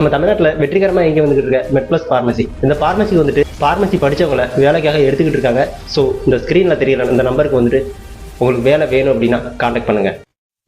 நம்ம தமிழ்நாட்டில் வெற்றிகரமாக எங்கே வந்துகிட்டு இருக்க? மெட் ப்ளஸ் ஃபார்மசி இந்த ஃபார்மசி வந்துட்டு ஃபார்மசி படித்தவங்கள வேலைக்காக எடுத்துக்கிட்டு இருக்காங்க. ஸோ இந்த ஸ்க்ரீனில் தெரியல இந்த நம்பருக்கு வந்துட்டு உங்களுக்கு வேலை வேணும் அப்படின்னா காண்டாக்ட் பண்ணுங்கள்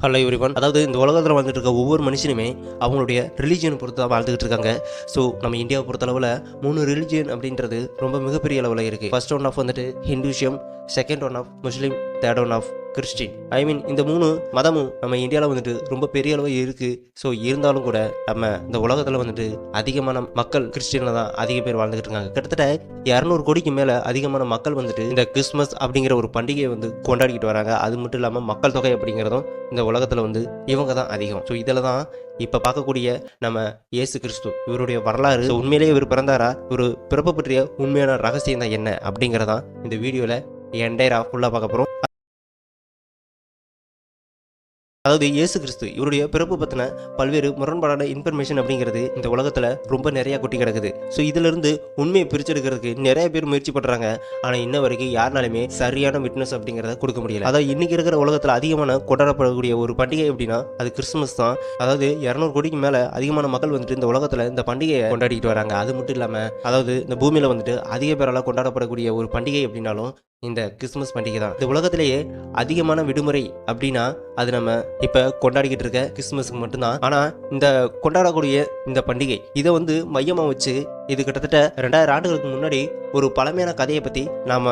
ஹலோ எவ்ரிவன் அதாவது இந்த உலகத்தில் வந்துட்டு இருக்க ஒவ்வொரு மனுஷனுமே அவங்களுடைய ரிலீஜியன் பொறுத்து தான் வாழ்ந்துகிட்டு இருக்காங்க. ஸோ நம்ம இந்தியாவை பொறுத்தளவில் மூணு ரிலீஜியன் அப்படின்றது ரொம்ப மிகப்பெரிய அளவில் இருக்குது ஃபர்ஸ்ட் ஒன் ஆஃப் வந்துட்டு Hinduism second one of Muslim third one of Christian. I mean இந்த மூணு மதமும் நம்ம இந்தியாவில் வந்துட்டு ரொம்ப பெரிய அளவு இருக்குது ஸோ இருந்தாலும் கூட நம்ம இந்த உலகத்தில் வந்துட்டு அதிகமான மக்கள் கிறிஸ்டினில் தான் அதிக பேர் வாழ்ந்துகிட்டு இருக்காங்க. கிட்டத்தட்ட இரநூறு கோடிக்கு மேலே அதிகமான மக்கள் வந்துட்டு இந்த கிறிஸ்மஸ் அப்படிங்கிற ஒரு பண்டிகையை வந்து கொண்டாடிக்கிட்டு வராங்க. அது மட்டும் இல்லாமல் மக்கள் தொகை அப்படிங்கிறதும் இந்த உலகத்தில் வந்து இவங்க தான் அதிகம். ஸோ இதில் தான் இப்போ பார்க்கக்கூடிய நம்ம இயேசு கிறிஸ்து இவருடைய வரலாறு. உண்மையிலேயே இவர் பிறந்தாரா? இவர் பிறப்பு பற்றிய உண்மையான ரகசியம் தான் என்ன அப்படிங்கிறதான் இந்த வீடியோவில் என்டையராக ஃபுல்லாக பார்க்க போகிறோம் அதாவது இயேசு கிறிஸ்து இவருடைய பிறப்பு பற்றின பல்வேறு முரண்பாடான இன்ஃபர்மேஷன் அப்படிங்கிறது இந்த உலகத்தில் ரொம்ப நிறையா கொட்டி கிடக்குது. ஸோ இதிலிருந்து உண்மையை பிரிச்செடுக்கிறதுக்கு நிறைய பேர் முயற்சி பண்ணுறாங்க ஆனால் இன்ன வரைக்கும் யாருனாலுமே சரியான விட்னஸ் அப்படிங்கிறத கொடுக்க முடியல. அதாவது இன்னைக்கு இருக்கிற உலகத்தில் அதிகமான கொண்டாடப்படக்கூடிய ஒரு பண்டிகை அப்படின்னா அது கிறிஸ்துமஸ் தான். அதாவது இரநூறு கோடிக்கு மேலே அதிகமான மக்கள் வந்துட்டு இந்த உலகத்தில் இந்த பண்டிகையை கொண்டாடிட்டு வராங்க. அது மட்டும் இல்லாமல் அதாவது இந்த பூமியில் வந்துட்டு அதிக பேரால் கொண்டாடப்படக்கூடிய ஒரு பண்டிகை அப்படின்னாலும் இந்த கிறிஸ்மஸ் பண்டிகை தான். இந்த உலகத்திலேயே அதிகமான விடுமுறை அப்படின்னா அது நம்ம இப்போ கொண்டாடிக்கிட்டு இருக்க கிறிஸ்துமஸ்க்கு மட்டும்தான். ஆனால் இந்த கொண்டாடக்கூடிய இந்த பண்டிகை இதை வந்து மையமாக வச்சு இது கிட்டத்தட்ட ரெண்டாயிரம் ஆண்டுகளுக்கு முன்னாடி ஒரு பழமையான கதையை பற்றி நாம்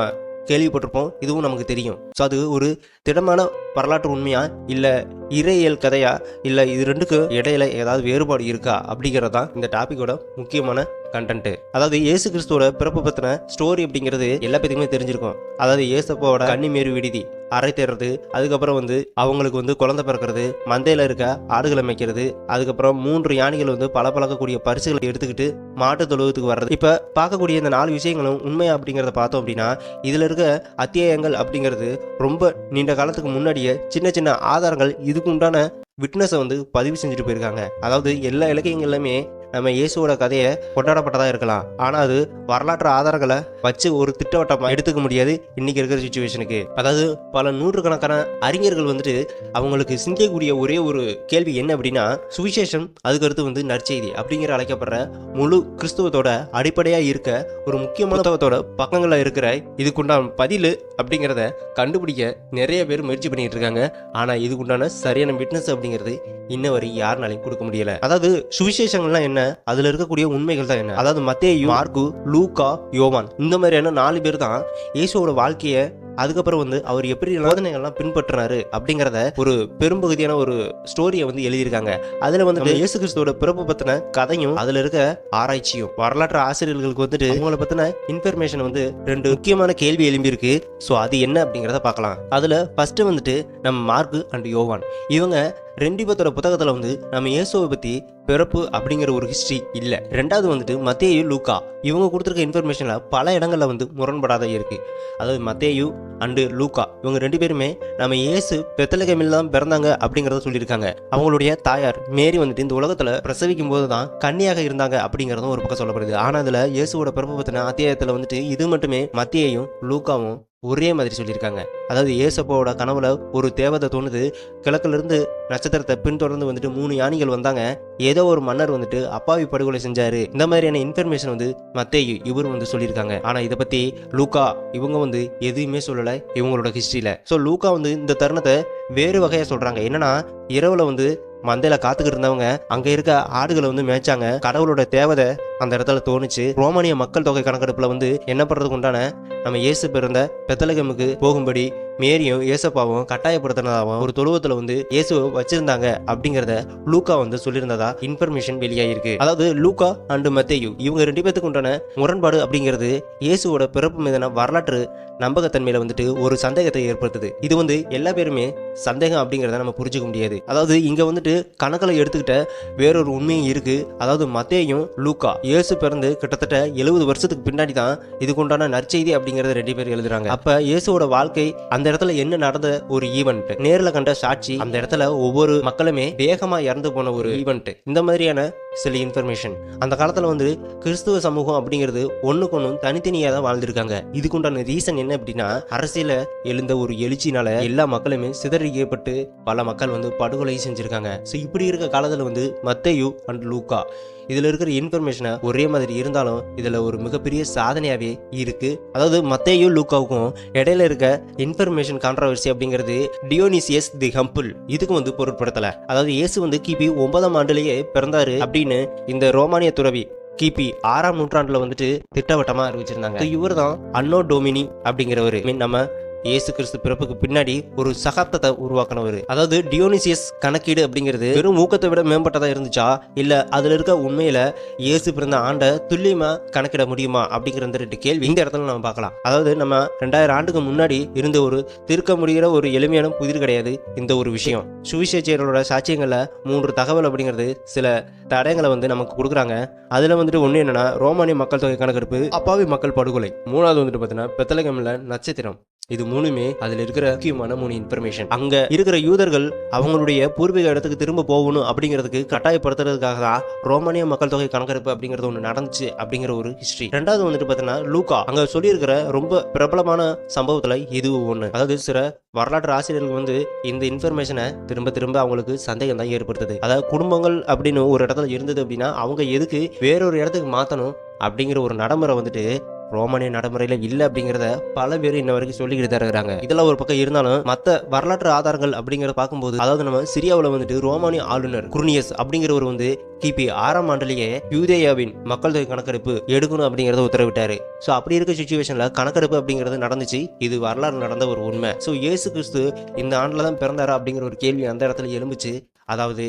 கேள்விப்பட்டிருப்போம். இதுவும் நமக்கு தெரியும். ஸோ அது ஒரு திடமான வரலாற்று உண்மையா? இல்லை இறையியல் கதையா? இல்லை இது ரெண்டுக்கும் இடையில ஏதாவது வேறுபாடு இருக்கா? அப்படிங்கிறது தான் இந்த டாப்பிக்கோட முக்கியமான கண்டென்ட் அதாவது இயேசு கிறிஸ்துவோட பிறப்பு பற்றின ஸ்டோரி அப்படிங்கிறது எல்லா பேத்துக்குமே தெரிஞ்சிருக்கும். அதாவது இயேசப்போட கன்னிமேரு விடுதி. அறை தேடுறது அதுக்கப்புறம் வந்து அவங்களுக்கு வந்து குழந்தை பிறக்கிறது மந்தையில் இருக்க ஆடுகளை மேய்க்கிறது அதுக்கப்புறம் மூன்று யானைகள் வந்து பல பழக்கக்கூடிய பரிசுகளை எடுத்துக்கிட்டு மாட்டு தொழுவத்துக்கு வர்றது. இப்போ பார்க்கக்கூடிய இந்த நாலு விஷயங்களும் உண்மையா அப்படிங்கிறத பார்த்தோம் அப்படின்னா இதில் இருக்க அத்தியாயங்கள் அப்படிங்கிறது ரொம்ப நீண்ட காலத்துக்கு முன்னாடியே சின்ன சின்ன ஆதாரங்கள் இதுக்கு உண்டான விட்னஸை வந்து பதிவு செஞ்சுட்டு போயிருக்காங்க. அதாவது எல்லா இலக்கியங்கள்லையுமே நம்ம இயேசுவோட கதையை கொண்டாடப்பட்டதாக இருக்கலாம். ஆனால் அது வரலாற்று ஆதாரங்களை வச்சு ஒரு திட்டவட்டமாக எடுத்துக்க முடியாது இன்னைக்கு இருக்கிற சுச்சுவேஷனுக்கு அதாவது பல நூற்றுக்கணக்கான அறிஞர்கள் வந்துட்டு அவங்களுக்கு சிந்திக்கக்கூடிய ஒரே ஒரு கேள்வி என்ன அப்படின்னா சுவிசேஷம் அதுக்கடுத்து வந்து நற்செய்தி அப்படிங்கிற அழைக்கப்படுற முழு கிறிஸ்துவத்தோட அடிப்படையாக இருக்க ஒரு முக்கியமானத்தோட பக்கங்களில் இருக்கிற இதுக்குண்டான பதில் அப்படிங்கிறத கண்டுபிடிக்க நிறைய பேர் முயற்சி பண்ணிட்டு இருக்காங்க. ஆனால் இதுக்குண்டான சரியான விட்னஸ் அப்படிங்கிறது இன்ன வரை யாருனாலையும் கொடுக்க முடியலை. அதாவது சுவிசேஷங்கள்லாம் என்ன? அதுல இருக்கக்கூடிய உண்மைகள் தான் என்ன? அதாவது மத்தேயு மார்க்கு லூக்கா யோவான். இந்த மாதிரியான நாலு பேர் தான் இயேசுவோட வாழ்க்கையை அதுக்கப்புறம் வந்து அவர் எப்படி போதனைகள்லாம் பின்பற்றினாரு அப்படிங்கிறத ஒரு பெரும்பகுதியான ஒரு ஸ்டோரியை வந்து எழுதியிருக்காங்க. அதுல வந்து இயேசு கிறிஸ்துவோட பிறப்பு பத்தின கதையும் அதுல இருக்க ஆராய்ச்சியும் வரலாற்று ஆசிரியர்களுக்கு வந்துட்டு அவங்கள பத்தின இன்ஃபர்மேஷன் வந்து ரெண்டு முக்கியமான கேள்வி எழும்பியிருக்கு. ஸோ அது என்ன அப்படிங்கிறத பார்க்கலாம். அதுல ஃபர்ஸ்ட் வந்துட்டு நம்ம மார்க்கு அண்ட் யோவான். இவங்க ரெண்டிபத்தோட புத்தகத்தில் வந்து நம்ம இயேசுவை பற்றி பிறப்பு அப்படிங்கிற ஒரு ஹிஸ்ட்ரி இல்லை. ரெண்டாவது வந்துட்டு மத்தேயு லூக்கா. இவங்க கொடுத்துருக்க இன்ஃபர்மேஷனில் பல இடங்களில் வந்து முரண்படாத இருக்கு அதாவது மத்தேயு அண்டு லூக்கா இவங்க ரெண்டு பேருமே நம்ம இயேசு பெத்தலகமில் தான் பிறந்தாங்க அப்படிங்கிறத சொல்லியிருக்காங்க. அவங்களுடைய தாயார் மேரி வந்துட்டு இந்த உலகத்தில் பிரசவிக்கும் போது தான் கன்னியாக இருந்தாங்க அப்படிங்கிறதும் ஒரு பக்கம் சொல்லப்படுது. ஆனால் அதில் இயேசுவோட பிறப்பு பற்றின அத்தியாயத்தில் வந்துட்டு இது மட்டுமே மத்தியையும் லூக்காவும் ஒரே மாதிரி சொல்லியிருக்காங்க. அதாவது ஏசப்பாவோட கனவுல ஒரு தேவதை தோணுது கிழக்குல இருந்து நட்சத்திரத்தை பின்தொடர்ந்து வந்துட்டு மூணு யானைகள் வந்தாங்க. ஏதோ ஒரு மன்னர் வந்துட்டு அப்பாவி படுகொலை செஞ்சாரு. இந்த மாதிரியான இன்ஃபர்மேஷன் வந்து மத்தேயு இவர் வந்து சொல்லியிருக்காங்க. ஆனா இதை பத்தி லூகா இவங்க வந்து எதுவுமே சொல்லல இவங்களோட ஹிஸ்டரியில ஸோ லூக்கா வந்து இந்த தருணத்தை வேறு வகையா சொல்றாங்க. என்னன்னா இரவுல வந்து மந்தையில காத்துக்கிட்டு இருந்தவங்க அங்க இருக்க ஆடுகளை வந்து மேய்ச்சாங்க. கடவுளோட தேவதை அந்த இடத்துல தோணுச்சு. ரோமானிய மக்கள் தொகை கணக்கெடுப்புல வந்து என்ன பண்றதுக்கு உண்டான நம்ம இயேசு பிறந்த பெத்தலகமுக்கு போகும்படி மேரியும் ஏசப்பாவும் கட்டாயப்படுத்தினதாகவும் ஒரு தொழுவத்துல வந்து இயேசுவை வச்சிருந்தாங்க அப்படிங்கறத லூக்கா வந்து சொல்லியிருந்ததா இன்ஃபர்மேஷன் வெளியாயிருக்கு. அதாவது லூக்கா அண்ட் மத்தேயு இவங்க ரெண்டு பேத்துக்கு உண்டான முரண்பாடு அப்படிங்கிறது இயேசுவோட பிறப்பு மீதான வரலாற்று நம்பகத்தன்மையில வந்துட்டு ஒரு சந்தேகத்தை ஏற்படுத்துது. இது வந்து எல்லா பேருமே சந்தேகம் அப்படிங்கிறத நம்ம புரிஞ்சுக்க முடியாது. அதாவது இங்க வந்துட்டு கணக்கில் எடுத்துக்கிட்ட வேறொரு உண்மையும் இருக்கு. அதாவது மத்தேயும் லூக்கா இயேசு பிறந்து கிட்டத்தட்ட எழுபது வருஷத்துக்கு பின்னாடி தான் இதுக்குண்டான நற்செய்தி அப்படிங்கறத ரெண்டு பேர் எழுதுறாங்க. அப்ப இயேசுவோட வாழ்க்கை அந்த இடத்துல என்ன நடந்த ஒரு ஈவெண்ட் நேர்ல கண்ட சாட்சி அந்த இடத்துல ஒவ்வொரு மக்களுமே வேகமா இறந்து போன ஒரு ஈவெண்ட் இந்த மாதிரியான சில இன்ஃபர்மேஷன் அந்த காலத்துல வந்து கிறிஸ்துவ சமூகம் அப்படிங்கிறது ஒண்ணுக்கு ஒன்றும் தனித்தனியாக தான் வாழ்ந்திருக்காங்க. இதுக்குண்டான ரீசன் என்ன அப்படின்னா அரசியல எழுந்த ஒரு எழுச்சினால எல்லா மக்களுமே சிதறிக்கப்பட்டு பல மக்கள் வந்து படுகொலை செஞ்சிருக்காங்க. ஸோ இப்படி இருக்க காலத்துல வந்து மத்தையு அண்ட் லூக்கா இதில் இருக்கிற இன்ஃபர்மேஷனை ஒரே மாதிரி இருந்தாலும் இதில் ஒரு மிகப்பெரிய சாதனையாகவே இருக்கு. அதாவது மத்தேயும் லூக்காவுக்கும் இடையில இருக்க இன்ஃபர்மேஷன் கான்ட்ரவர்சி அப்படிங்கிறது டியோனிசியஸ் தி ஹம்பிள் இதுக்கு வந்து பொருட்படுத்தல. அதாவது இயேசு வந்து கிபி ஒன்பதாம் ஆண்டுலயே பிறந்தாரு அப்படின்னு இந்த ரோமானிய துறவி கிபி ஆறாம் நூற்றாண்டுல வந்துட்டு திட்டவட்டமா அறிவிச்சிருந்தாங்க. இவர் தான் அன்னோ டோமினி அப்படிங்கிறவரு. நம்ம இயேசு கிறிஸ்து பிறப்புக்கு பின்னாடி ஒரு சகாப்தத்தை உருவாக்கினவர். அதாவது டியோனிசியஸ் கணக்கீடு அப்படிங்கிறது வெறும் ஊக்கத்தை விட மேம்பட்டதா இருந்துச்சா? இல்ல அதுல இருக்க உண்மையில இயேசு பிறந்த ஆண்டை துல்லியமா கணக்கிட முடியுமா? அப்படிங்கிற ரெண்டு கேள்வி இந்த இடத்துல நம்ம பார்க்கலாம். அதாவது நம்ம ரெண்டாயிரம் ஆண்டுக்கு முன்னாடி இருந்த ஒரு திருக்க முடிகிற ஒரு எளிமையான புதிர் கிடையாது இந்த ஒரு விஷயம். சுவிசேஷரோட சாட்சியங்கள்ல மூன்று தகவல் அப்படிங்கிறது சில தடயங்களை வந்து நமக்கு கொடுக்குறாங்க. அதுல வந்துட்டு ஒண்ணு என்னன்னா ரோமானிய மக்கள் தொகை கணக்கெடுப்பு அப்பாவி மக்கள் படுகொலை. மூணாவது வந்துட்டு பார்த்தீங்கன்னா பெத்தலகமில் நட்சத்திரம். இது மூணுமே அதுல இருக்கிற முக்கியமான மூணு இன்ஃபர்மேஷன் அங்க இருக்கிற யூதர்கள் அவங்களுடைய பூர்வீக இடத்துக்கு திரும்ப போகணும் அப்படிங்கிறதுக்கு கட்டாயப்படுத்துறதுக்காக தான் ரோமானிய மக்கள் தொகை கணக்கெடுப்பு அப்படிங்கிறது ஒன்று நடந்துச்சு அப்படிங்கிற ஒரு ஹிஸ்டரி ரெண்டாவது வந்துட்டு பார்த்தீங்கன்னா லூகா அங்க சொல்லியிருக்கிற ரொம்ப பிரபலமான சம்பவத்துல இது ஒன்று அதாவது சில வரலாற்று ஆசிரியர்கள் வந்து இந்த இன்ஃபர்மேஷனை திரும்ப திரும்ப அவங்களுக்கு சந்தேகம் தான் ஏற்படுத்துது. அதாவது குடும்பங்கள் அப்படின்னு ஒரு இடத்துல இருந்தது அப்படின்னா அவங்க எதுக்கு வேறொரு இடத்துக்கு மாற்றணும் அப்படிங்கிற ஒரு நடைமுறை வந்துட்டு ரோமானிய நடைமுறையில இல்ல அப்படிங்கிறத பல பேர் இன்ன வரைக்கும் சொல்லிக்கிட்டு தான் இருக்கிறாங்க. இதெல்லாம் ஒரு பக்கம் இருந்தாலும் மத்த வரலாற்று ஆதாரங்கள் அப்படிங்கறத பார்க்கும்போது அதாவது நம்ம சிரியாவில் வந்துட்டு ரோமானிய ஆளுநர் குருனியஸ் அப்படிங்கிறவர் வந்து கிபி ஆறாம் ஆண்டுலேயே யூதேயாவின் மக்கள் தொகை கணக்கெடுப்பு எடுக்கணும் அப்படிங்கறத உத்தரவிட்டாரு. ஸோ அப்படி இருக்க சுச்சுவேஷன்ல கணக்கெடுப்பு அப்படிங்கிறது நடந்துச்சு. இது வரலாறு நடந்த ஒரு உண்மை. ஸோ இயேசு கிறிஸ்து இந்த ஆண்டில் தான் பிறந்தாரா அப்படிங்கிற ஒரு கேள்வி அந்த இடத்துல எழும்புச்சு. அதாவது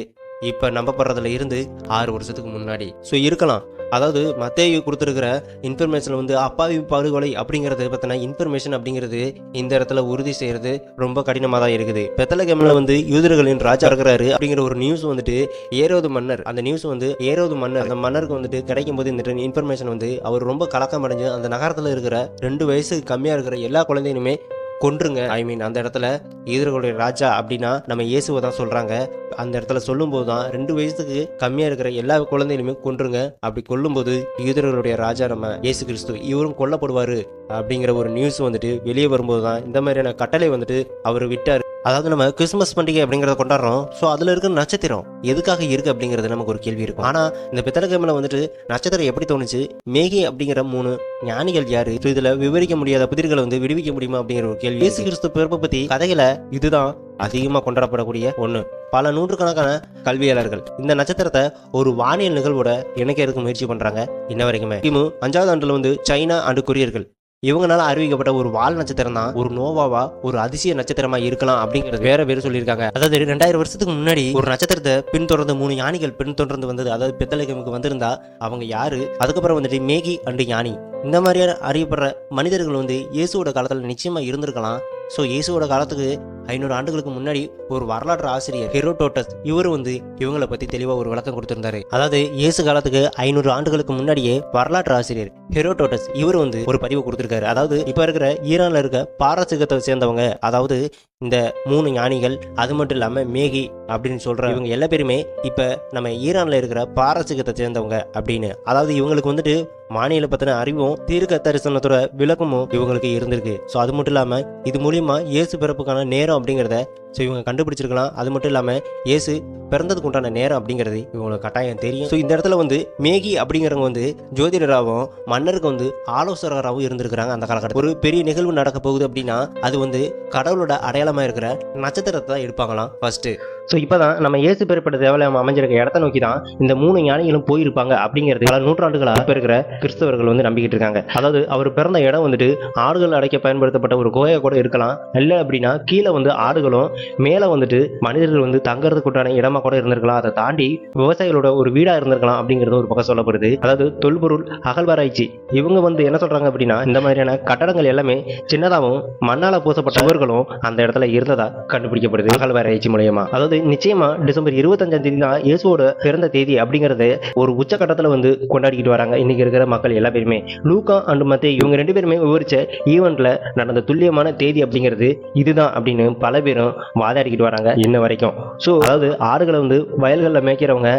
இப்ப நம்பப்படுறதுல இருந்து ஆறு வருஷத்துக்கு முன்னாடி. ஸோ இருக்கலாம். அதாவது மத்தேயு கொடுத்துருக்கிற இன்ஃபர்மேஷன் வந்து அப்பாவி படுகொலை அப்படிங்கிறது பற்றின இன்ஃபர்மேஷன் அப்படிங்கிறது இந்த இடத்துல உறுதி செய்யறது ரொம்ப கடினமாக தான் இருக்குது. பெத்தலகம்ல வந்து யூதர்களின் ராஜா இருக்கிறாரு அப்படிங்கிற ஒரு நியூஸ் வந்துட்டு ஏரோது மன்னர் அந்த நியூஸ் வந்து ஏரோது மன்னர் அந்த மன்னருக்கு வந்துட்டு கிடைக்கும் போது இந்த இன்ஃபர்மேஷன் வந்து அவர் ரொம்ப கலக்கம் அடைஞ்சு அந்த நகரத்தில் இருக்கிற ரெண்டு வயசுக்கு கம்மியாக இருக்கிற எல்லா குழந்தையுமே கொன்றுங்க. ஐ மீன் அந்த இடத்துல ஈதர்களுடைய ராஜா அப்படின்னா நம்ம இயேசுவை தான் சொல்கிறாங்க அந்த இடத்துல சொல்லும்போது தான் ரெண்டு வயசுக்கு கம்மியாக இருக்கிற எல்லா குழந்தைகளுமே கொன்றுங்க. அப்படி கொல்லும்போது யூதர்களுடைய ராஜா நம்ம இயேசு கிறிஸ்து இவரும் கொல்லப்படுவார் அப்படிங்கிற ஒரு நியூஸ் வந்துட்டு வெளியே வரும்போது தான் இந்த மாதிரியான கட்டளை வந்துட்டு அவர் விட்டார். அதாவது நம்ம கிறிஸ்மஸ் பண்டிகை அப்படிங்கறத கொண்டாடுறோம். ஸோ அதுல இருக்கிற நட்சத்திரம் எதுக்காக இருக்கு அப்படிங்கிறது நமக்கு ஒரு கேள்வி இருக்கும். ஆனா இந்த பித்தளக்கிழமையில வந்துட்டு நட்சத்திரம் எப்படி தோணுச்சு மேகி அப்படிங்கிற மூணு ஞானிகள் யாரு? So இதுல விவரிக்க முடியாத புதிர்களை வந்து விடுவிக்க முடியுமா அப்படிங்கிற ஒரு கேள்வி. இயேசு கிறிஸ்து பிறப்பை பத்தி கதையில் இதுதான் அதிகமா கொண்டாடப்படக்கூடிய ஒண்ணு. பல நூற்றுக்கணக்கான கல்வியாளர்கள் இந்த நட்சத்திரத்தை ஒரு வானியல் நிகழ்வோட இணைக்கிறதுக்கு முயற்சி பண்றாங்க இன்ன வரைக்குமே. கிமு அஞ்சாவது ஆண்டுல வந்து சைனா அண்டு கொரியர்கள் இவங்களால அறிவிக்கப்பட்ட ஒரு வால் நட்சத்திரம் தான் ஒரு நோவாவா ஒரு அதிசய நட்சத்திரமா இருக்கலாம் அப்படிங்கிறது வேற பேர் சொல்லியிருக்காங்க. அதாவது ரெண்டாயிரம் வருஷத்துக்கு முன்னாடி ஒரு நட்சத்திரத்தை பின்தொடர்ந்து மூணு யானைகள் பின்தொடர்ந்து வந்தது அதாவது பெத்தலகமுக்கு வந்திருந்தா அவங்க யாரு? அதுக்கப்புறம் வந்துட்டு மேகி அண்டு யானி. இந்த மாதிரியான அறியப்படுற மனிதர்கள் வந்து இயேசுவோட காலத்துல நிச்சயமா இருந்திருக்கலாம். ஸோ இயேசுவோட காலத்துக்கு ஐநூறு ஆண்டுகளுக்கு முன்னாடி ஒரு வரலாற்று ஆசிரியர் ஹெரோடோட்டஸ் இவர் வந்து இவங்களை பத்தி தெளிவா ஒரு விளக்கம் கொடுத்திருந்தாரு. அதாவது இயேசு காலத்துக்கு ஐநூறு ஆண்டுகளுக்கு முன்னாடியே வரலாற்று ஆசிரியர் ஹெரோடோட்டஸ் இவர் வந்து ஒரு பதிவு கொடுத்திருக்காரு. அதாவது இப்ப இருக்கிற ஈரான்ல இருக்க பாரசீகத்தை சேர்ந்தவங்க அதாவது இந்த மூணு ஞானிகள் அது மட்டும் இல்லாமல் மேகி அப்படின்னு சொல்கிற இவங்க எல்லா பேருமே இப்போ நம்ம ஈரானில் இருக்கிற பாரசீகத்தை சேர்ந்தவங்க அப்படின்னு. அதாவது இவங்களுக்கு வந்துட்டு மாநில பற்றின அறிவும் தீர்க்க தரிசனத்தோட விளக்கமும் இவங்களுக்கு இருந்திருக்கு. ஸோ அது மட்டும் இல்லாமல் இது மூலியமாக இயேசு பிறப்புக்கான நேரம் அப்படிங்கிறத ஸோ இவங்க கண்டுபிடிச்சிருக்கலாம். அது மட்டும் இல்லாமல் இயேசு பிறந்ததுக்கு உண்டான நேரம் அப்படிங்கிறது இவங்களுக்கு கட்டாயம் தெரியும். ஸோ இந்த இடத்துல வந்து மேகி அப்படிங்கிறவங்க வந்து ஜோதிடராகவும் மன்னருக்கு வந்து ஆலோசகராகவும் இருந்திருக்கிறாங்க அந்த காலகட்டம் ஒரு பெரிய நிகழ்வு நடக்க போகுது அப்படின்னா அது வந்து கடவுளோட அடையாளமாக இருக்கிற நட்சத்திரத்தை தான் எடுப்பாங்களாம் ஃபஸ்ட்டு ஸோ இப்போ தான் நம்ம இயேசு பெறப்பட்ட தேவாலயம் அமைஞ்சிருக்க இடத்த நோக்கி தான் இந்த மூணு ஞானிகளும் போயிருப்பாங்க அப்படிங்கிறது பல நூற்றாண்டுகளாக இருக்கிற கிறிஸ்தவர்கள் வந்து நம்பிக்கிட்டு இருக்காங்க. அதாவது அவர் பிறந்த இடம் வந்துட்டு ஆடுகள் அடைக்க பயன்படுத்தப்பட்ட ஒரு குகையா கூட இருக்கலாம். இல்லை அப்படின்னா கீழே வந்து ஆடுகளும் மேலே வந்துட்டு மனிதர்கள் வந்து தங்கறதுக்குண்டான இடமா கூட இருந்திருக்கலாம். அதை தாண்டி விவசாயிகளோட ஒரு வீடாக இருந்திருக்கலாம் அப்படிங்கிறது ஒரு பக்கம் சொல்லப்படுது. அதாவது தொல்பொருள் அகழ்வாராய்ச்சி. இவங்க வந்து என்ன சொல்றாங்க அப்படின்னா இந்த மாதிரியான கட்டடங்கள் எல்லாமே சின்னதாகவும் மண்ணால பூசப்பட்ட சுவர்களும் அந்த இடத்துல இருந்ததா கண்டுபிடிக்கப்படுது. அகழ்வாராய்ச்சி மூலயமா. அதாவது நிச்சயமா டிசம்பர் இருபத்தஞ்சாம் தேதி தான் இயேசுவோட பிறந்த தேதி அப்படிங்கறது ஒரு உச்சக்கட்டத்துல வந்து கொண்டாடிக்கிட்டு வராங்க. இன்னைக்கு இருக்கிற மக்கள் எல்லா பேருமே. லூகா அண்ட் மத்தே இவங்க ரெண்டு பேருமே விவரிச்ச ஈவெண்ட்ல நடந்த துல்லியமான தேதி அப்படிங்கிறது இதுதான் அப்படின்னு பல பேரும் வாதாடிக்கிட்டு வராங்க இன்ன வரைக்கும். ஸோ அதாவது ஆடுகளை வந்து வயல்களில் மேய்க்கிறவங்க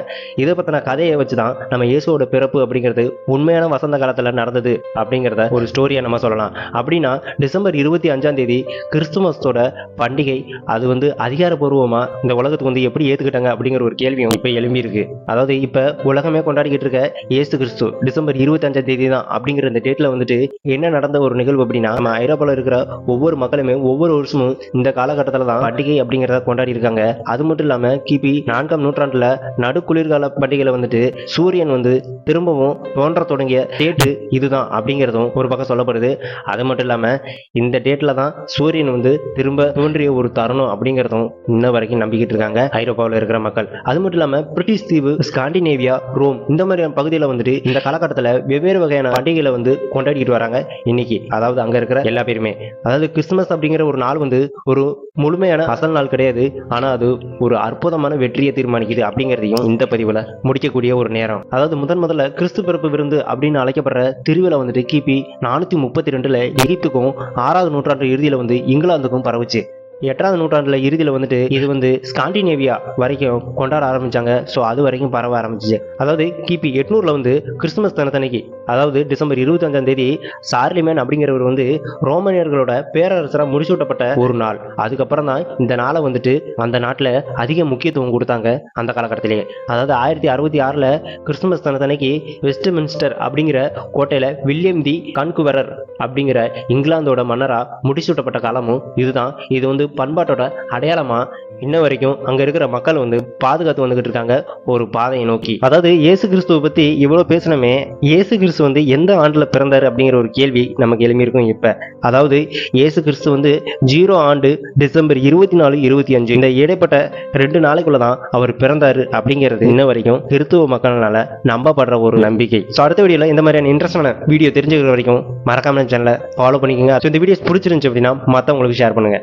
இதை பற்றின கதையை வச்சு தான் நம்ம இயேசுவோட பிறப்பு அப்படிங்கிறது உண்மையான வசந்த காலத்தில் நடந்தது அப்படிங்கிறத ஒரு ஸ்டோரியை நம்ம சொல்லலாம். அப்படின்னா டிசம்பர் இருபத்தி அஞ்சாம் தேதி கிறிஸ்துமஸோட பண்டிகை அது வந்து அதிகாரப்பூர்வமாக இந்த உலகத்துக்கு வந்து எப்படி ஏற்றுக்கிட்டாங்க அப்படிங்கிற ஒரு கேள்வியும் இப்போ எழும்பியிருக்கு. அதாவது இப்போ உலகமே கொண்டாடிக்கிட்டு இருக்க இயேசு கிறிஸ்து டிசம்பர் இருபத்தஞ்சாம் தேதி தான் அப்படிங்கிற இந்த டேட்டில் வந்துட்டு என்ன நடந்த ஒரு நிகழ்வு அப்படின்னா நம்ம ஐரோப்பாவில் இருக்கிற ஒவ்வொரு மக்களுமே ஒவ்வொரு வருஷமும் இந்த காலகட்டத்தில் தான் பண்டிகை அப்படிங்கிறத கொண்டாடி இருக்காங்க அது மட்டும் இல்லாமல் கிபி நான்காம் நூற்றாண்டில் நடு குளிர்கால பண்டிகையில் வந்துட்டு சூரியன் வந்து திரும்பவும் தோன்ற தொடங்கிய டேட்டு இதுதான் அப்படிங்கிறதும் ஒரு பக்கம் சொல்லப்படுது. அது மட்டும் இல்லாமல் இந்த டேட்டில் தான் சூரியன் வந்து திரும்ப தோன்றிய ஒரு தருணம் அப்படிங்கிறதும் இன்ன வரைக்கும் நம்பிக்கிட்டு இருக்காங்க ஐரோப்பாவில் இருக்கிற மக்கள். அது மட்டும் இல்லாமல் பிரிட்டிஷ் தீவு ஸ்காண்டினேவியா ரோம் இந்த மாதிரியான பகுதியில் வந்துட்டு இந்த காலகட்டத்தில் வெவ்வேறு வகையான பண்டிகைகளை வந்து கொண்டாடிக்கிட்டு வராங்க இன்னைக்கு. அதாவது அங்கே இருக்கிற எல்லா பேருமே. அதாவது கிறிஸ்துமஸ் அப்படிங்கிற ஒரு நாள் வந்து ஒரு முழுமையான அசல் நாள் கிடையாது. ஆனால் அது ஒரு அற்புதமான வெற்றியை தீர்மானிக்குது அப்படிங்கிறதையும் இந்த பதிவில் முடிக்கக்கூடிய ஒரு நேரம். அதாவது முதன் முதல்ல கிறிஸ்து பிறப்பு விருந்து அப்படின்னு அழைக்கப்படுற திருவிழா வந்துட்டு கிபி நானூற்றி முப்பத்தி ரெண்டில் எகிப்துக்கும் ஆறாவது நூற்றாண்டு இறுதியில் வந்து இங்கிலாந்துக்கும் பரவுச்சு. எட்டாவது நூற்றாண்டுல இறுதியில் வந்துட்டு இது வந்து ஸ்காண்டினேவியா வரைக்கும் கொண்டாட ஆரம்பிச்சாங்க. ஸோ அது வரைக்கும் பரவ ஆரம்பிச்சிச்சு. அதாவது கிபி எட்நூறுல வந்து கிறிஸ்துமஸ் தினத்தன்னைக்கு அதாவது டிசம்பர் இருபத்தஞ்சாம் தேதி சார்லிமேன் அப்படிங்கிறவர் வந்து ரோமானியர்களோட பேரரசராக முடிசூட்டப்பட்ட ஒரு நாள். அதுக்கப்புறம் தான் இந்த நாளை வந்துட்டு அந்த நாட்டில் அதிக முக்கியத்துவம் கொடுத்தாங்க அந்த காலகட்டத்திலேயே அதாவது ஆயிரத்தி அறுபத்தி ஆறில் கிறிஸ்துமஸ் தினத்தன்னைக்கு வெஸ்ட் மின்ஸ்டர் அப்படிங்கிற கோட்டையில் வில்லியம் தி கன்குவரர் அப்படிங்கிற இங்கிலாந்தோட மன்னராக முடிசூட்டப்பட்ட காலமும் இதுதான். இது வந்து பண்பாட்டோட அடையாளமாக இன்ன வரைக்கும் அங்கே இருக்கிற மக்கள் வந்து பாதுகாத்து வந்துகிட்டு இருக்காங்க ஒரு பாதையை நோக்கி. அதாவது இயேசு கிறிஸ்துவை பற்றி இவ்வளோ பேசினமே இயேசு கிறிஸ்து வந்து எந்த ஆண்டில் பிறந்தார் அப்படிங்கிற ஒரு கேள்வி நமக்கு எளிமையிருக்கும் இப்போ. அதாவது இயேசு கிறிஸ்து வந்து ஜீரோ ஆண்டு டிசம்பர் இருபத்தி நாலு இருபத்தி அஞ்சு. இந்த இடைப்பட்ட ரெண்டு நாளைக்குள்ள தான் அவர் பிறந்தாரு அப்படிங்கிறது இன்ன வரைக்கும் கிறிஸ்துவ மக்களால நம்பப்படுற ஒரு நம்பிக்கை. ஸோ அடுத்த வீடியோவில் இந்த மாதிரியான இன்ட்ரெஸ்டான வீடியோ தெரிஞ்சுக்கிற வரைக்கும் மறக்காம சேனலை ஃபாலோ பண்ணிக்கோங்க. ஸோ இந்த வீடியோஸ் பிடிச்சிருந்துச்சு அப்படின்னா மற்றவங்களுக்கு ஷேர் பண்ணுங்க.